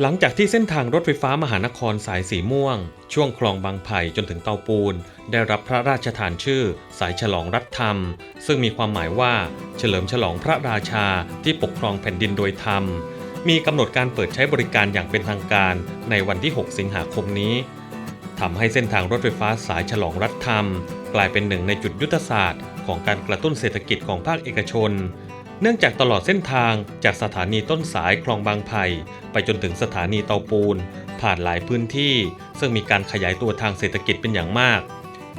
หลังจากที่เส้นทางรถไฟฟ้ามหานครสายสีม่วง ช่วงคลองบางไผ่จนถึงเตาปูน ได้รับพระราชทานชื่อ สายฉลองรัฐธรรม ซึ่งมีความหมายว่า เฉลิมฉลองพระราชาที่ปกครองแผ่นดินโดยธรรม มีกำหนดการเปิดใช้บริการอย่างเป็นทางการในวันที่ 6 สิงหาคมนี้ทำให้เส้นทางรถไฟฟ้าสายฉลองรัฐธรรม กลายเป็นหนึ่งในจุดยุทธศาสตร์ของการกระตุ้นเศรษฐกิจของภาคเอกชน เนื่องจากตลอดเส้นทางจากสถานีต้นสายคลองบางไผ่ไปจนถึงสถานีเตาปูน ผ่านหลายพื้นที่ ซึ่งมีการขยายตัวทางเศรษฐกิจเป็นอย่างมาก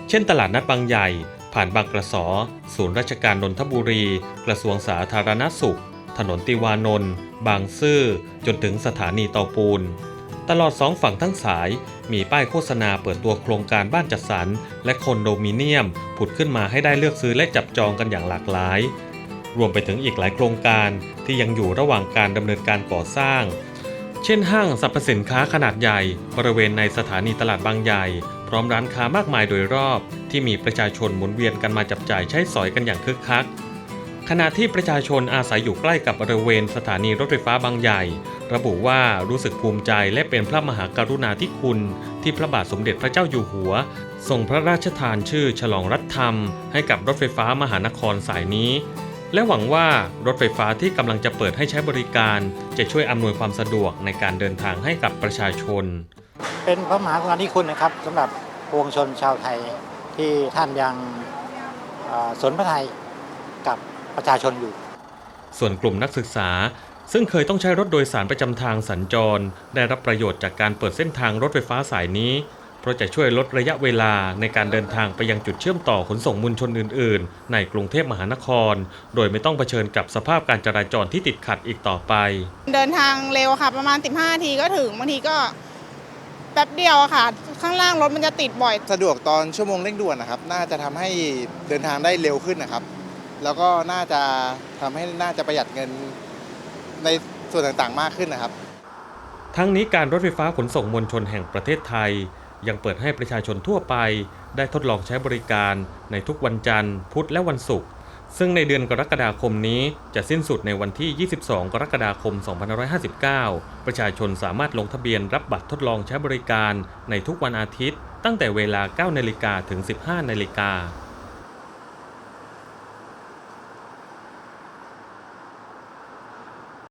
เช่นตลาดนัดบางใหญ่ ผ่านบางกระสอ ศูนย์ราชการนนทบุรี กระทรวงสาธารณสุข ถนนติวานนท์บางซื่อจนถึงสถานีเตาปูน ตลอดสองฝั่งทั้งสายมีป้ายโฆษณาเปิดตัวโครงการบ้านจัดสรรและคอนโดมิเนียมผุดขึ้นมาให้ได้เลือกซื้อและจับจองกันอย่างหลากหลาย รวมไปถึงอีกหลายโครงการที่ยังอยู่ระหว่างการดำเนินการก่อสร้าง เช่นห้างสรรพสินค้าขนาดใหญ่ บริเวณในสถานีตลาดบางใหญ่ พร้อมร้านค้ามากมายโดยรอบ ที่มีประชาชนหมุนเวียนกันมาจับจ่ายใช้สอยกันอย่างคึกคักขณะที่ประชาชนอาศัยอยู่ใกล้กับบริเวณสถานีรถไฟฟ้าบางใหญ่ ระบุว่ารู้สึกภูมิใจและเป็นพระมหากรุณาธิคุณ ที่พระบาทสมเด็จพระเจ้าอยู่หัว ทรงพระราชทานชื่อฉลองรัฐธรรม ให้กับรถไฟฟ้ามหานครสายนี้ และหวังว่ารถไฟฟ้าที่กำลังจะเปิดให้ใช้บริการ จะช่วยอำนวยความสะดวกในการเดินทางให้กับประชาชน เป็นพระมหากรุณาธิคุณนะครับสำหรับปวงชนชาวไทยที่ท่านยังเอ่อสนพระไทยกับประชาชนอยู่ ส่วนกลุ่มนักศึกษา ซึ่งเคยต้องใช้รถโดยสารประจำทางสัญจร ได้รับประโยชน์จากการเปิดเส้นทางรถไฟฟ้าสายนี้ เพราะจะช่วยลดระยะเวลาในการเดินทางไปยังจุดเชื่อมต่อขนส่งมวลชนอื่น ๆ ในกรุงเทพมหานคร โดยไม่ต้องเผชิญกับสภาพการจราจรที่ติดขัดอีกต่อไป เดินทางเร็วค่ะ ประมาณ 15นาทีก็ถึงบางทีก็แป๊บเดียวอะค่ะ ข้างล่างรถมันจะติดบ่อย สะดวกตอนชั่วโมงเร่งด่วนนะครับ น่าจะทำให้เดินทางได้เร็วขึ้นนะครับ แล้วก็น่าจะทำให้น่าจะประหยัดเงินในส่วนต่างๆมากขึ้นนะครับ ทั้งนี้การรถไฟฟ้าขนส่งมวลชนแห่งประเทศไทย ยังเปิดให้ประชาชนทั่วไป ได้ทดลองใช้บริการในทุกวันจันทร์ พุธและวันศุกร์ซึ่งในเดือนกรกฎาคมนี้จะสิ้นสุดในวันที่ 22 กรกฎาคม 2559 ประชาชนสามารถลงทะเบียนรับบัตรทดลองใช้บริการในทุกวันอาทิตย์ ตั้งแต่เวลา 9 นาฬิกาถึง 15 นาฬิกา